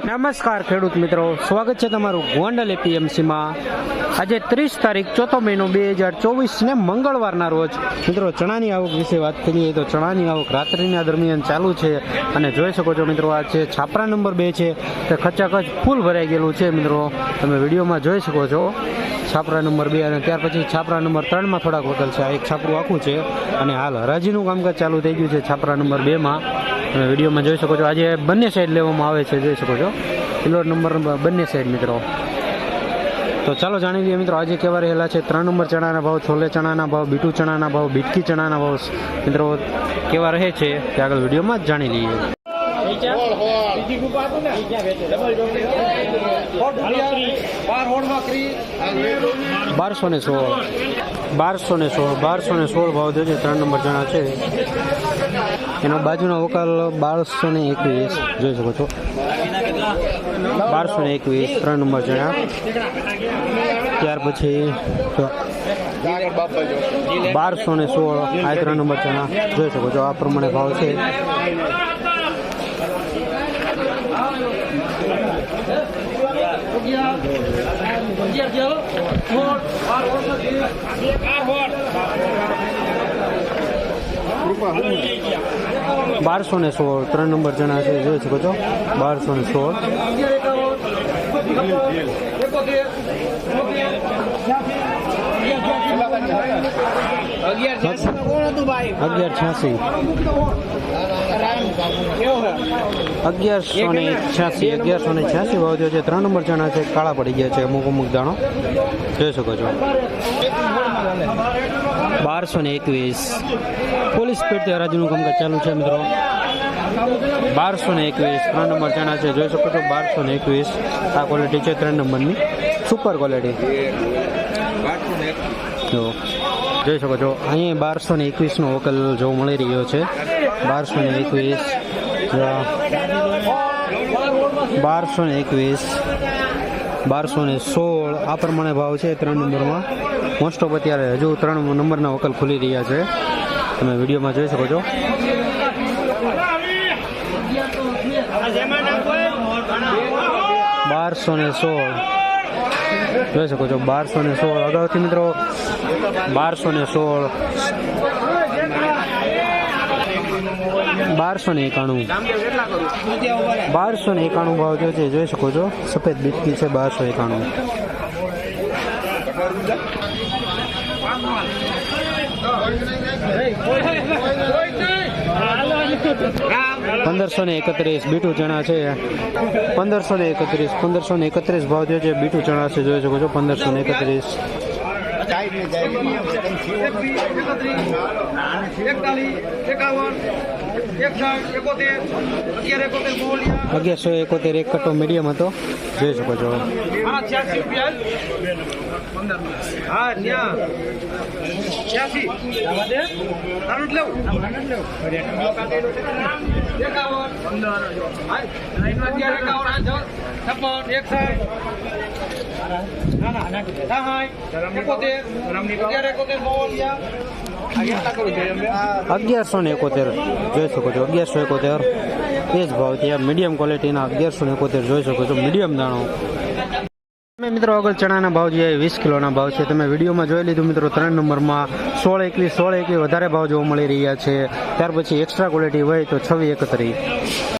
નમસ્કાર ખેડૂત મિત્રો. સ્વાગત છે તમારું ગોંડલ એપીએમસીમાં. આજે ત્રીસ તારીખ, ચોથો મહિનો બે હજાર ચોવીસને મંગળવારના રોજ. મિત્રો, ચણાની આવક વિશે વાત કરીએ તો ચણાની આવક રાત્રિના દરમિયાન ચાલુ છે અને જોઈ શકો છો મિત્રો, આ છે છાપરા નંબર બે છે. તે ખચાખચ ફૂલ ભરાઈ ગયેલું છે મિત્રો. તમે વિડીયોમાં જોઈ શકો છો છાપરા નંબર બે અને ત્યાર પછી છાપરા નંબર ત્રણમાં થોડાક વકલ છે. આ એક છાપરું આખું છે અને હાલ હરાજીનું કામકાજ ચાલુ થઈ ગયું છે છાપરા નંબર બેમાં. તમે વિડીયોમાં જોઈ શકો છો. આજે બંને સાઈડ લેવામાં આવે છે, જોઈ શકો છો. કિલો નંબર બંને સાઈડ મિત્રો. તો ચાલો જાણી લઈએ મિત્રો, આજે કેવા રહેલા છે? ત્રણ નંબર ચણાના ભાવ, છોલે ચણાના ભાવ, બીટુ ચણાના ભાવ, બીટકી ચણાના ભાવ. મિત્રો, કેવા રહે છે? તે આગળ વિડીયોમાં જ જાણી લઈએ. બારસો ને સોળ. બારસો ને સોળ, બારસો ને સોળ ભાવ જોઈએ ત્રણ નંબર ચણા છે. એનો બાજુનો વકાલ બારસો ને એકવીસ, જોઈ શકો છો. બારસો ને એકવીસ, ત્રણ નંબર જણા ત્યાર પછી બારસો ને સોળ, આ ત્રણ નંબર જણા જોઈ શકો છો, આ પ્રમાણે ભાવ છે. બારસો ને સોળ. ત્રણ નંબર જણા છે, જોઈ શકો છો. બારસો ને સોળ. અગિયાર છ્યાસી. અગિયારસો ને છ્યાસી, અગિયારસો ને છ્યાસી ભાવ છે ત્રણ નંબર જણા છે, કાળા પડી ગયા છે, અમુક અમુક દાણો જોઈ શકો છો. બારસો ને એકવીસ. પોલીસ સ્પીડ હરાજીનું કામકાજ ચાલુ છે, મિત્રો. બારસો ને એકવીસ, ત્રણ નંબર ચણા છે. જોઈ શકો છો, બારસો ને એકવીસ. આ ક્વોલિટી છે ત્રણ નંબરની. સુપર ક્વોલિટી જો, જોઈ શકો છો, અહીંયા બારસો ને એકવીસનો વકલ જોવા મળી રહ્યો છે. બારસો ને એકવીસ. બારસો ને એકવીસ. બારસો ને સોળ. આ પ્રમાણે ભાવ છે ત્રણ નંબરમાં. મોસ્ટ ઓફ અત્યારે હજુ ત્રણ નંબરના વકલ ખુલી રહ્યા છે. તમે વિડીયોમાં જોઈ શકો છો. બારસો ને સોળ. જોઈ શકો છો, બારસો ને સોળ. અગાઉથી મિત્રો, બારસો ને સોળ. બારસો ને એકાણું. બારસો ને એકાણું ભાવ જો છે, જોઈ શકો છો. સફેદ બીટકી છે, બારસો એકાણું. પંદરસો ને એકત્રીસ બીટું ચણા છે. પંદરસો ને એકત્રીસ, પંદરસો ને એકત્રીસ ભાવ થયો છે. બીટું ચણા છે, જોઈ શકો છો, પંદરસો ને એકત્રીસ. અગિયારસો એકોતેર એક કટો મીડિયમ હતો. જોઈ શકો છો. એકાવન. અત્યારે છપ્પન એકસઠ. અગિયારસો ને એકોતેર જોઈ શકો છો, અગિયારસો એકોતેર. એ જ ભાવ ત્યાં મીડિયમ ક્વોલિટીના અગિયારસો ને એકોતેર જોઈ શકો છો મીડિયમ દાણો. તમે મિત્રો આગળ ચણાના ભાવ જે વીસ કિલોના ભાવ છે. તમે વિડીયોમાં જોઈ લીધું મિત્રો, ત્રણ નંબરમાં સોળ એકવીસ સોળ એકવીસ વધારે ભાવ જોવા મળી રહ્યા છે. ત્યાર પછી એક્સ્ટ્રા ક્વોલિટી હોય તો છવ્વી એકત્રીસ.